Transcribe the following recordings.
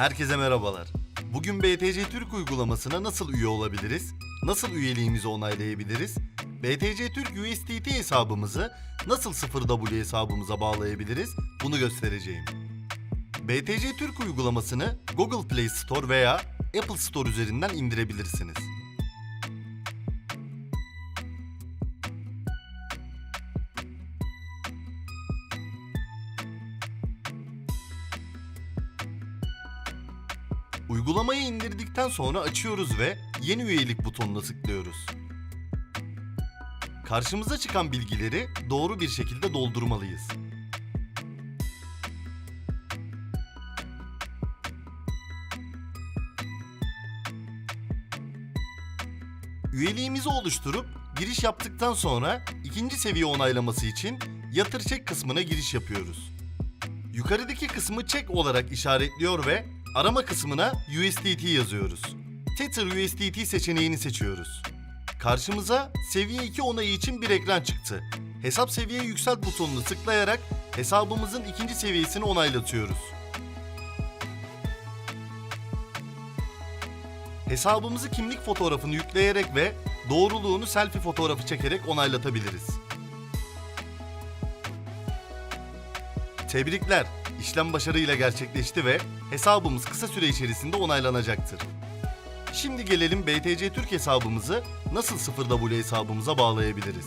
Herkese merhabalar. Bugün BTC Türk uygulamasına nasıl üye olabiliriz? Nasıl üyeliğimizi onaylayabiliriz? BTC Türk USDT hesabımızı nasıl 0W hesabımıza bağlayabiliriz? Bunu göstereceğim. BTC Türk uygulamasını Google Play Store veya Apple Store üzerinden indirebilirsiniz. Uygulamayı indirdikten sonra açıyoruz ve yeni üyelik butonuna tıklıyoruz. Karşımıza çıkan bilgileri doğru bir şekilde doldurmalıyız. Üyeliğimizi oluşturup giriş yaptıktan sonra ikinci seviye onaylaması için yatır çek kısmına giriş yapıyoruz. Yukarıdaki kısmı çek olarak işaretliyor ve arama kısmına USDT yazıyoruz. Tether USDT seçeneğini seçiyoruz. Karşımıza seviye 2 onayı için bir ekran çıktı. Hesap seviye yükselt butonunu tıklayarak hesabımızın ikinci seviyesini onaylatıyoruz. Hesabımızı kimlik fotoğrafını yükleyerek ve doğruluğunu selfie fotoğrafı çekerek onaylatabiliriz. Tebrikler. İşlem başarıyla gerçekleşti ve hesabımız kısa süre içerisinde onaylanacaktır. Şimdi gelelim BTC Türk hesabımızı nasıl 0W hesabımıza bağlayabiliriz?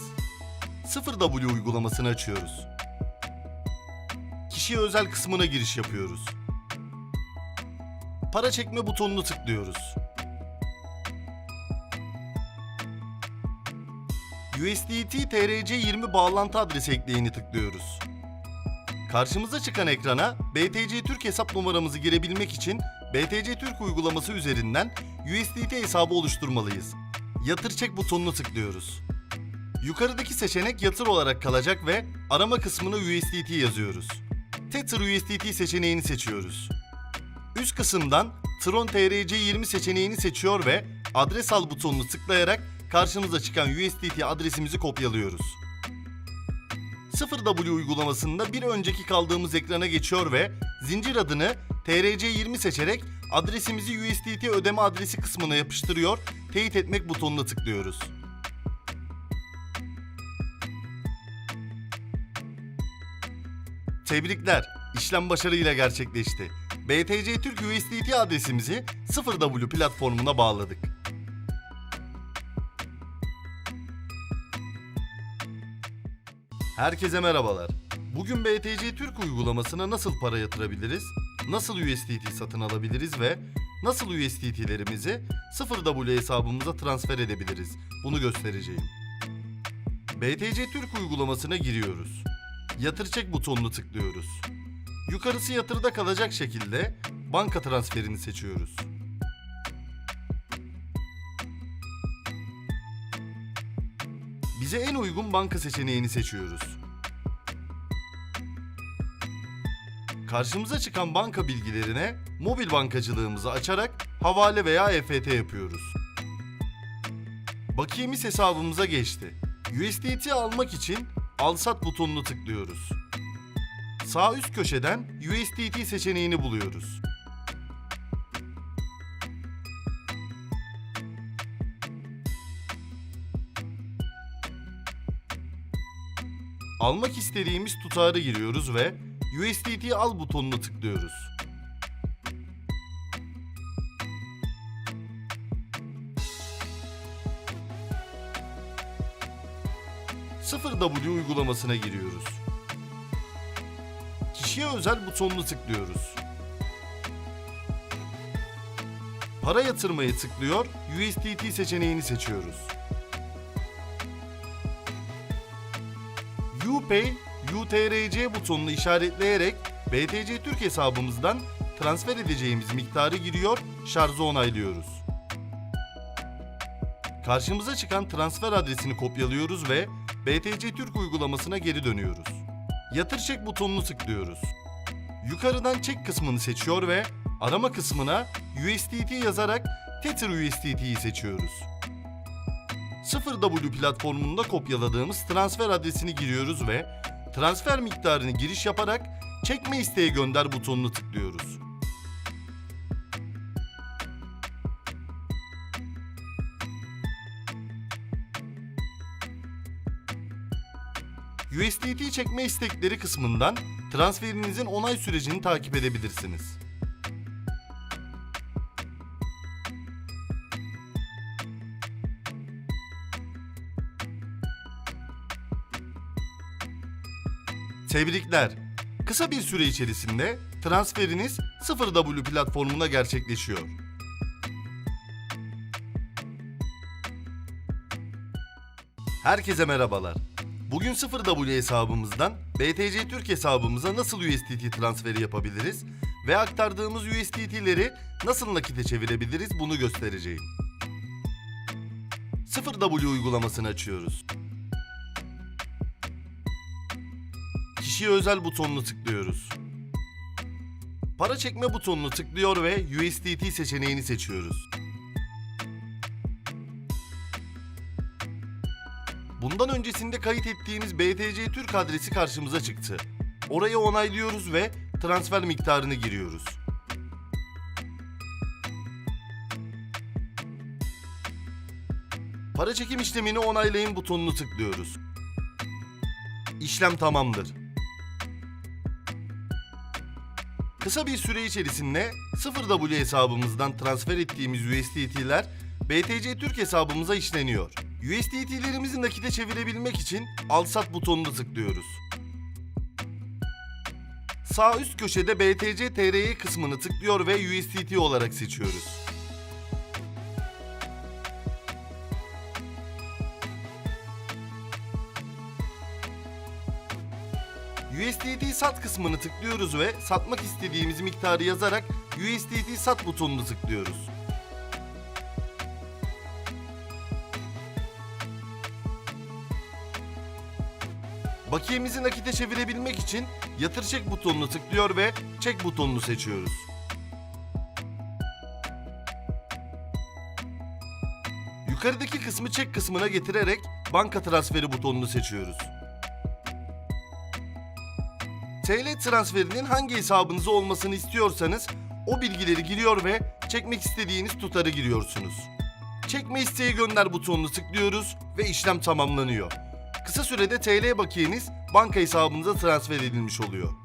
0W uygulamasını açıyoruz. Kişiye özel kısmına giriş yapıyoruz. Para çekme butonunu tıklıyoruz. USDT TRC20 bağlantı adresi ekleyeni tıklıyoruz. Karşımıza çıkan ekrana BTC Türk hesap numaramızı girebilmek için BTC Türk uygulaması üzerinden USDT hesabı oluşturmalıyız. Yatır çek butonunu tıklıyoruz. Yukarıdaki seçenek yatır olarak kalacak ve arama kısmına USDT yazıyoruz. Tether USDT seçeneğini seçiyoruz. Üst kısımdan Tron TRC20 seçeneğini seçiyor ve adres al butonunu tıklayarak karşımıza çıkan USDT adresimizi kopyalıyoruz. 0W uygulamasında bir önceki kaldığımız ekrana geçiyor ve zincir adını TRC20 seçerek adresimizi USDT ödeme adresi kısmına yapıştırıyor, teyit etmek butonuna tıklıyoruz. Tebrikler, işlem başarıyla gerçekleşti. BTC Türk USDT adresimizi 0W platformuna bağladık. Herkese merhabalar. Bugün BTC Türk uygulamasına nasıl para yatırabiliriz, nasıl USDT satın alabiliriz ve nasıl USDT'lerimizi 0W hesabımıza transfer edebiliriz bunu göstereceğim. BTC Türk uygulamasına giriyoruz. Yatır çek butonunu tıklıyoruz. Yukarısı yatırda kalacak şekilde banka transferini seçiyoruz. Bize en uygun banka seçeneğini seçiyoruz. Karşımıza çıkan banka bilgilerine mobil bankacılığımızı açarak havale veya EFT yapıyoruz. Bakiyemiz hesabımıza geçti. USDT almak için al sat butonunu tıklıyoruz. Sağ üst köşeden USDT seçeneğini buluyoruz. Almak istediğimiz tutarı giriyoruz ve USDT al butonuna tıklıyoruz. w uygulamasına giriyoruz. Kişiye özel butonunu tıklıyoruz. Para yatırmayı tıklıyor, USDT seçeneğini seçiyoruz. UPay, UTRC butonunu işaretleyerek BTC Türk hesabımızdan transfer edeceğimiz miktarı giriyor, şarjı onaylıyoruz. Karşımıza çıkan transfer adresini kopyalıyoruz ve BTC Türk uygulamasına geri dönüyoruz. Yatır çek butonunu tıklıyoruz. Yukarıdan çek kısmını seçiyor ve arama kısmına USDT yazarak Tether USDT'yi seçiyoruz. 0W platformunda kopyaladığımız transfer adresini giriyoruz ve transfer miktarını giriş yaparak çekme isteğe gönder butonunu tıklıyoruz. USDT çekme istekleri kısmından transferinizin onay sürecini takip edebilirsiniz. Tebrikler. Kısa bir süre içerisinde transferiniz 0W platformuna gerçekleşiyor. Herkese merhabalar. Bugün 0W hesabımızdan BTC Türk hesabımıza nasıl USDT transferi yapabiliriz ve aktardığımız USDT'leri nasıl nakite çevirebiliriz bunu göstereceğim. 0W uygulamasını açıyoruz. Kişiye özel butonunu tıklıyoruz. Para çekme butonunu tıklıyor ve USDT seçeneğini seçiyoruz. Bundan öncesinde kayıt ettiğimiz BTC Türk adresi karşımıza çıktı. Orayı onaylıyoruz ve transfer miktarını giriyoruz. Para çekim işlemini onaylayın butonunu tıklıyoruz. İşlem tamamdır. Kısa bir süre içerisinde 0W hesabımızdan transfer ettiğimiz USDT'ler BTC Türk hesabımıza işleniyor. USDT'lerimizi nakite çevirebilmek için al sat butonunu tıklıyoruz. Sağ üst köşede BTC TRY kısmını tıklıyor ve USDT olarak seçiyoruz. USDT sat kısmını tıklıyoruz ve satmak istediğimiz miktarı yazarak USDT sat butonunu tıklıyoruz. Bakiyemizi nakite çevirebilmek için yatır çek butonunu tıklıyor ve çek butonunu seçiyoruz. Yukarıdaki kısmı çek kısmına getirerek banka transferi butonunu seçiyoruz. TL transferinin hangi hesabınıza olmasını istiyorsanız o bilgileri giriyor ve çekmek istediğiniz tutarı giriyorsunuz. Çekme isteği gönder butonunu tıklıyoruz ve işlem tamamlanıyor. Kısa sürede TL bakiyeniz banka hesabınıza transfer edilmiş oluyor.